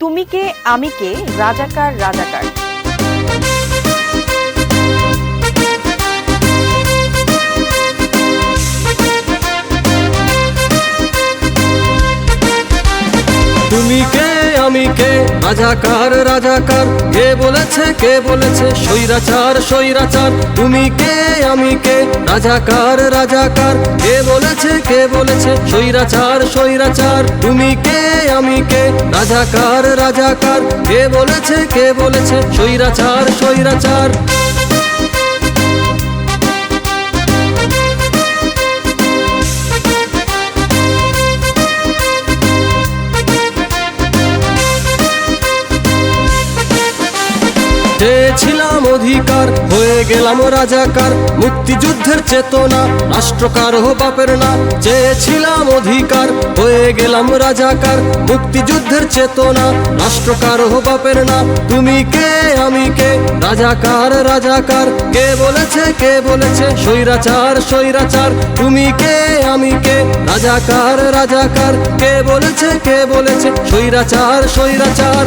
তুমি কে, আমি কে, রাজাকার রাজাকার? তুমি কে, আমি কে, রাজাকার রাজাকার? কে বলেছে কে বলেছে? স্বৈরাচার স্বৈরাচার। তুমি কে, আমি কে, রাজাকার রাজাকার? কে বলেছে কে বলেছে? স্বৈরাচার স্বৈরাচার। তুমি কে কে? রাজাকার রাজাকার। কে বলেছে কে বলেছে? স্বৈরাচার স্বৈরাচার। চেয়েছিলাম অধিকার, হয়ে গেলাম রাজাকার, মুক্তিযুদ্ধের চেতনা, রাষ্ট্রকার হো বাপের না চেয়েছিলাম অধিকার, হয়ে গেলাম রাজাকার, মুক্তিযুদ্ধের চেতনা, রাষ্ট্রকার হো বাপের না তুমি কে? আমি কে? রাজাকার রাজাকার। কে বলেছে? কে বলেছে? স্বৈরাচার স্বৈরাচার। তুমি কে? আমি কে? রাজাকার রাজাকার। কে বলেছে? কে বলেছে? স্বৈরাচার স্বৈরাচার।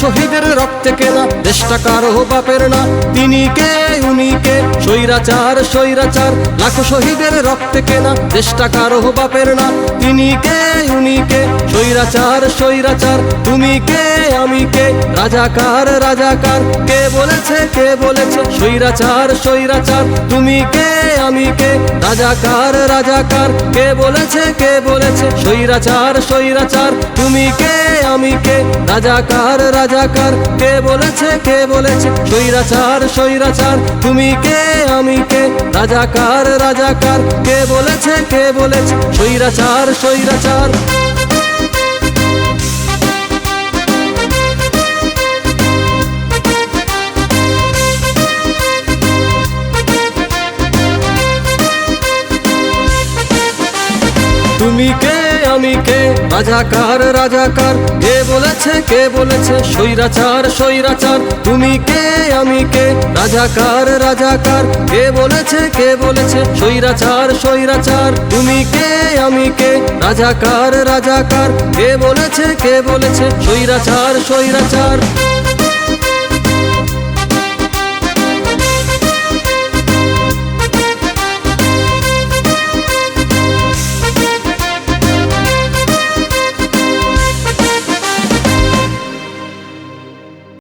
শহীদের রক্তে কেনা দেশটা কারও বাপের না তিনি কে? উনি কে স্বৈরাচার স্বৈরাচার। লাখো শহীদের রক্তে কেনা, দেশটা কারও বাপের না। তিনি কে, উনি কে? স্বৈরাচার স্বৈরাচার। তুমি কে, আমি কে? রাজাকার রাজাকার। কে বলেছে কে বলেছে? স্বৈরাচার স্বৈরাচার। তুমি কে, আমি কে? রাজাকার রাজাকার। কে বলেছে কে বলেছে? স্বৈরাচার স্বৈরাচার। তুমি কে, আমি কে? রাজাকার রাজাকার। কে বলেছে কে বলেছে? স্বৈরাচার স্বৈরাচার। তুমি কে? আমি কে? রাজাকার রাজাকার। কে বলেছে কে বলেছে? স্বৈরাচার স্বৈরাচার। তুমি কে? আমি কে? রাজাকার রাজাকার। কে বলেছে কে বলেছে? স্বৈরাচার স্বৈরাচার। তুমি কে? আমি কে? রাজাকার রাজাকার, কে বলেছে কে বলেছে? স্বৈরাচার স্বৈরাচার, তুমি কে, আমি কে? রাজাকার রাজাকার, কে বলেছে কে বলেছে? স্বৈরাচার স্বৈরাচার।